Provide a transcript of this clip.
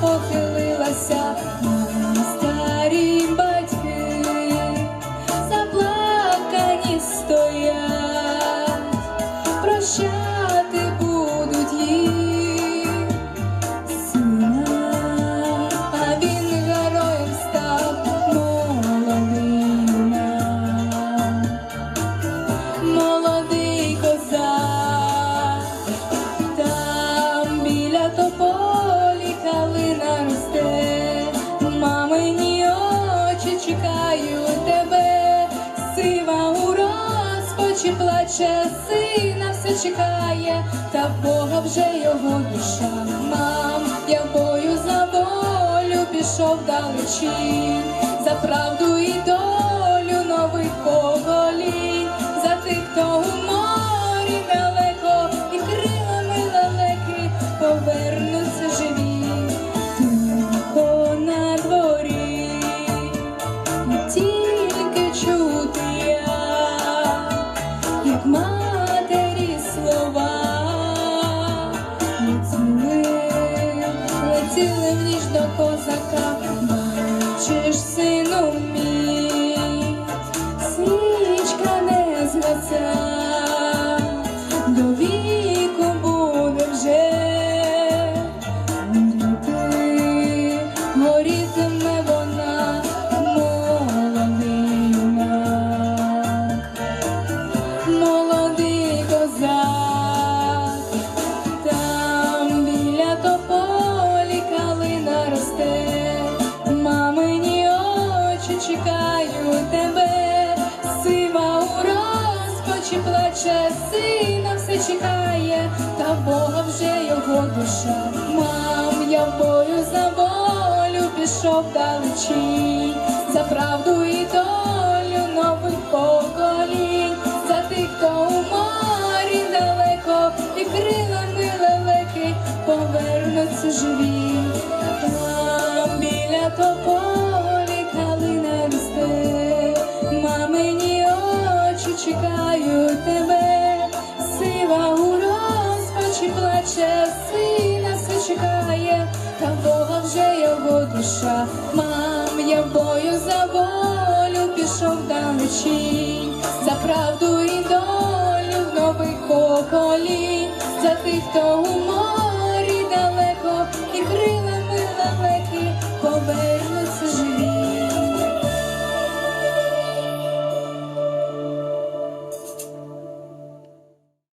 похилилася. Очі плаче, сина все чекає, та в Бога вже його душа. Мам, я бою за волю пішов далечі, за правду і долю нових поколінь, за тих, хто летіли в ніч до козака, бачиш, сину мій, розпачі плаче, сина все чекає, та Бога вже його душа. Мам, я в бою за волю пішов далечінь, за правду і долю нових поколінь, за тих, хто у морі далеко і крилами лелеки повернуться живі. наша, мам, я в бою за волю пішов далечінь, за правду і долю в нових поколінь, за тих, хто у морі далеко, і крилами далекі побе.